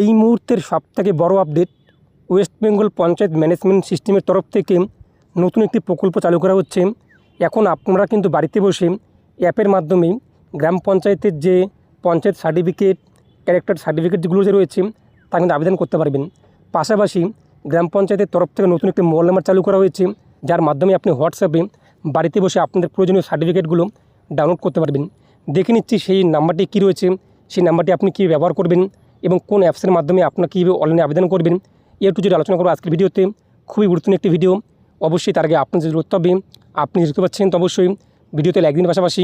এই মুহূর্তের সবথেকে বড় update West Bengal panchayat management সিস্টেমের তরফ থেকে নতুন একটি প্রকল্প চালু করা হচ্ছে। এখন আপনারা কিন্তু বাড়িতে বসে অ্যাপের মাধ্যমে গ্রাম পঞ্চায়েতের যে পঞ্চায়েত সার্টিফিকেট ক্যারেক্টার সার্টিফিকেট যেগুলো যে রয়েছে, তা কিন্তু আবেদন করতে পারবেন। পাশাপাশি গ্রাম পঞ্চায়েতের তরফ থেকে নতুন একটি মোবাইল নাম্বার চালু করা হয়েছে, যার মাধ্যমে আপনি হোয়াটসঅ্যাপে বাড়িতে বসে আপনাদের প্রয়োজনীয় সার্টিফিকেটগুলো ডাউনলোড করতে পারবেন। দেখে নিচ্ছি সেই নাম্বারটি কী রয়েছে, সেই নাম্বারটি আপনি কী ব্যবহার করবেন এবং কোন অ্যাপসের মাধ্যমে আপনার কীভাবে অনলাইনে আবেদন করবেন, এ একটু যদি আলোচনা করব আজকের ভিডিওতে। খুবই গুরুত্বপূর্ণ একটি ভিডিও। অবশ্যই তার আগে আপনি যদি করতে হবে, আপনি দেখতে পাচ্ছেন, তো অবশ্যই ভিডিওতে লাইক দিন পাশাপাশি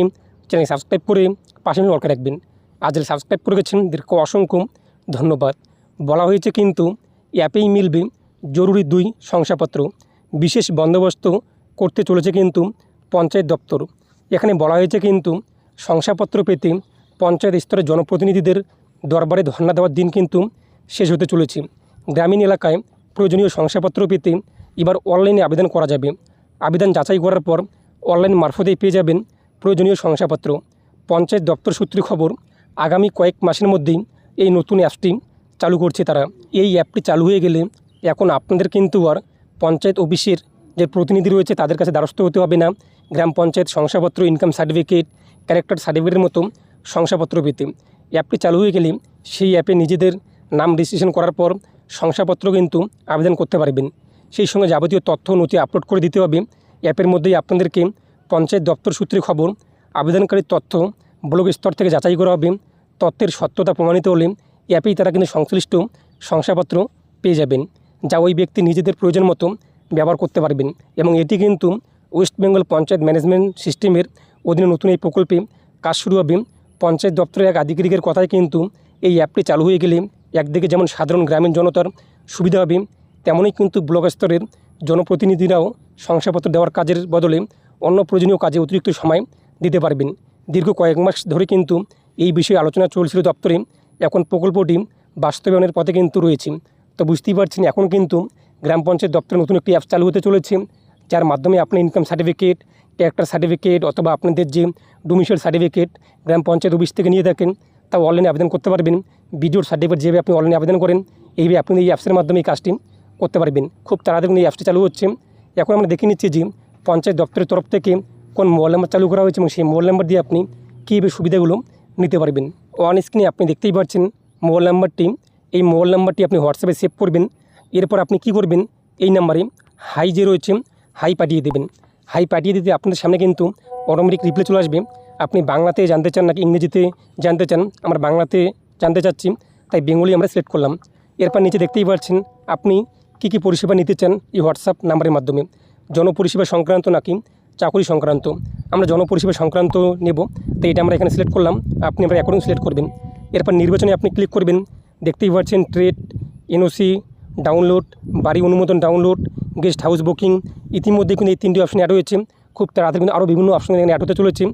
চ্যানেল সাবস্ক্রাইব করে পাশে লড়কে রাখবেন। আজ যারা সাবস্ক্রাইব করে গেছেন দীর্ঘ অসংখ্য ধন্যবাদ। বলা হয়েছে কিন্তু, অ্যাপেই মিলবে জরুরি দুই শংসাপত্র। বিশেষ বন্দোবস্ত করতে চলেছে কিন্তু পঞ্চায়েত দপ্তর। এখানে বলা হয়েছে কিন্তু, শংসাপত্র পেতে পঞ্চায়েত স্তরের জনপ্রতিনিধিদের দরবারে ধর্ণা দেওয়ার দিন কিন্তু শেষ হতে চলেছে। গ্রামীণ এলাকায় প্রয়োজনীয় শংসাপত্র পেতে এবার অনলাইনে আবেদন করা যাবে। আবেদন যাচাই করার পর অনলাইন মারফতেই পেয়ে যাবেন প্রয়োজনীয় শংসাপত্র। পঞ্চায়েত দপ্তর সূত্রে খবর, আগামী কয়েক মাসের মধ্যেই এই নতুন অ্যাপটি চালু করছে তারা। এই অ্যাপটি চালু হয়ে গেলে এখন আপনাদের কিন্তু আর পঞ্চায়েত অফিসের যে প্রতিনিধি রয়েছে তাদের কাছে দ্বারস্থ হতে হবে না। গ্রাম পঞ্চায়েত শংসাপত্র, ইনকাম সার্টিফিকেট, ক্যারেক্টার সার্টিফিকেটের মতো শংসাপত্র পেতে। অ্যাপটি চালু হয়ে গেলে সেই অ্যাপে নিজেদের নাম রেজিস্ট্রেশন করার পর শংসাপত্র কিন্তু আবেদন করতে পারবেন। সেই সঙ্গে যাবতীয় তথ্য নথি আপলোড করে দিতে হবে। অ্যাপের মধ্যেই আপনাদেরকে পঞ্চায়েত দপ্তর সূত্রে খবর, আবেদনকারীর তথ্য ব্লক স্তর থেকে যাচাই করা হবে। তথ্যের সত্যতা প্রমাণিত হলে অ্যাপেই তারা কিন্তু সংশ্লিষ্ট শংসাপত্র পেয়ে যাবেন, যা ওই ব্যক্তি নিজেদের প্রয়োজন মতো ব্যবহার করতে পারবেন। এবং এটি কিন্তু ওয়েস্ট বেঙ্গল পঞ্চায়েত ম্যানেজমেন্ট সিস্টেমের অধীনে নতুন এই প্রকল্পে কাজ শুরু হবে। পঞ্চায়েত দপ্তরের এক আধিকারিকের কথায় কিন্তু এই অ্যাপটি চালু হয়ে গেলে একদিকে যেমন সাধারণ গ্রামীণ জনতার সুবিধা হবে, তেমনই কিন্তু ব্লক স্তরের জনপ্রতিনিধিরাও শংসাপত্র দেওয়ার কাজের বদলে অন্য প্রয়োজনীয় কাজে অতিরিক্ত সময় দিতে পারবেন। দীর্ঘ কয়েক মাস ধরে কিন্তু এই বিষয়ে আলোচনা চলছিল দপ্তরে। এখন প্রকল্পটি বাস্তবায়নের পথে কিন্তু রয়েছে। তো বুঝতেই পারছেন, এখন কিন্তু গ্রাম পঞ্চায়েত দপ্তরে নতুন একটি অ্যাপ চালু হতে চলেছে। যার মাধ্যমে আপনি ইনকাম সার্টিফিকেট ক্যারেক্টার সার্টিফিকেট অথবা আপনাদের যে ডোমিসাইল সার্টিফিকেট গ্রাম পঞ্চায়েত অফিস থেকে নিয়ে থাকেন তা অনলাইনে আবেদন করতে পারবেন। বিডিওর সার্টিফিকেট যেভাবে আপনি অনলাইনে আবেদন করেন, এইভাবে আপনি এই অ্যাপসের মাধ্যমে এই কাজটি করতে পারবেন। খুব তাড়াতাড়ি এই অ্যাপসটি চালু হচ্ছে। এখন আমরা দেখে নিচ্ছি যে পঞ্চায়েত দপ্তরের তরফ থেকে কোন মোবাইল নাম্বার চালু করা হয়েছে এবং সেই মোবাইল নাম্বার দিয়ে আপনি কীভাবে সুবিধাগুলো নিতে পারবেন। ওয়ান স্ক্রিনে আপনি দেখতেই পাচ্ছেন মোবাইল নাম্বারটি এই মোবাইল নাম্বারটি আপনি হোয়াটসঅ্যাপে সেভ করবেন। এরপর আপনি কি করবেন? এই নাম্বারে হাই যে রয়েছে হাই পাঠিয়ে দেবেন। হাই পাঠিয়ে দিতে আপনাদের সামনে কিন্তু অটোমেটিক রিপ্লাই চলে আসবে। আপনি বাংলাতে জানতে চান নাকি ইংরেজিতে জানতে চান, আমরা বাংলাতে জানতে চাচ্ছি, তাই বেঙ্গলি আমরা সিলেক্ট করলাম। এরপর নিচে দেখতেই পাচ্ছেন, আপনি কী কী পরিষেবা নিতে চান এই হোয়াটসঅ্যাপ নাম্বারের মাধ্যমে। জনপরিষেবা সংক্রান্ত নাকি চাকরি সংক্রান্ত। আমরা জনপরিষেবা সংক্রান্ত নেব তো এটা আমরা এখানে সিলেক্ট করলাম, আপনি আমরা অ্যাকর্ডিং সিলেক্ট করবেন। এরপর নির্বাচনে আপনি ক্লিক করবেন, দেখতেই পাচ্ছেন ট্রেড এনওসি ডাউনলোড বাড়ি অনুমোদন ডাউনলোড গেস্ট হাউস বুকিং ইতিমধ্যে কিন্তু এই তিনটি অপশন অ্যাড হয়েছে। খুব তাড়াতাড়ি কিন্তু আরও বিভিন্ন অপশন এখানে অ্যাড হতে চলেছে।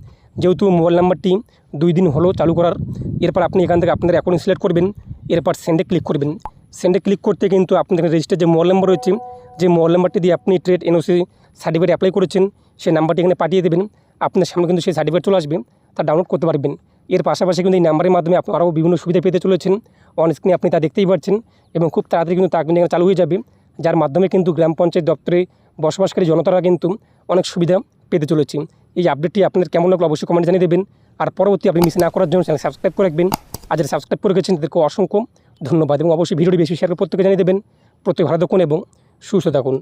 যেহেতু মোবাইল নাম্বারটি দুই দিন হলো চালু করার, এরপর আপনি এখান থেকে আপনাদের অ্যাকাউন্ট সিলেক্ট করবেন, এরপর সেন্ডে ক্লিক করবেন। সেন্ডে ক্লিক করতে কিন্তু আপনাদের রেজিস্টার যে মোবাইল নাম্বার রয়েছে, যে মোবাইল নাম্বারটি দিয়ে আপনি ট্রেড এনওসি সার্টিফিকেট অ্যাপ্লাই করেছেন, সেই নাম্বারটি এখানে পাঠিয়ে দেবেন। আপনার সামনে কিন্তু সেই সার্টিফিকেট চলে আসবে, তা ডাউনলোড করতে পারবেন। এর পাশাপাশি কিন্তু এই নাম্বারের মাধ্যমে আপনি আরও বিভিন্ন সুবিধা পেতে চলেছেন। অন স্ক্রিনে আপনি তা দেখতেই পাচ্ছেন এবং খুব তাড়াতাড়ি কিন্তু তা কিন্তু চালু হয়ে যাবে। যার মাধ্যমে কিন্তু গ্রাম পঞ্চায়েত দপ্তরে বসবাসকারী জনতারা কিন্তু অনেক সুবিধা পেতে চলেছি। এই আপডেটটি আপনাদের কেমন লাগল অবশ্যই কমেন্ট জানিয়ে দেবেন। আর পরবর্তী আপনি মিস না করার জন্য চ্যানেল সাবস্ক্রাইব করে রাখবেন। আর যারা সাবস্ক্রাইব করে গেছেন তাদেরকে অসংখ্য ধন্যবাদ এবং অবশ্যই ভিডিওটি বেশি শেয়ার প্রত্যেকে জানিয়ে দেবেন। প্রত্যেক ভালো থাকুন এবং সুস্থ থাকুন।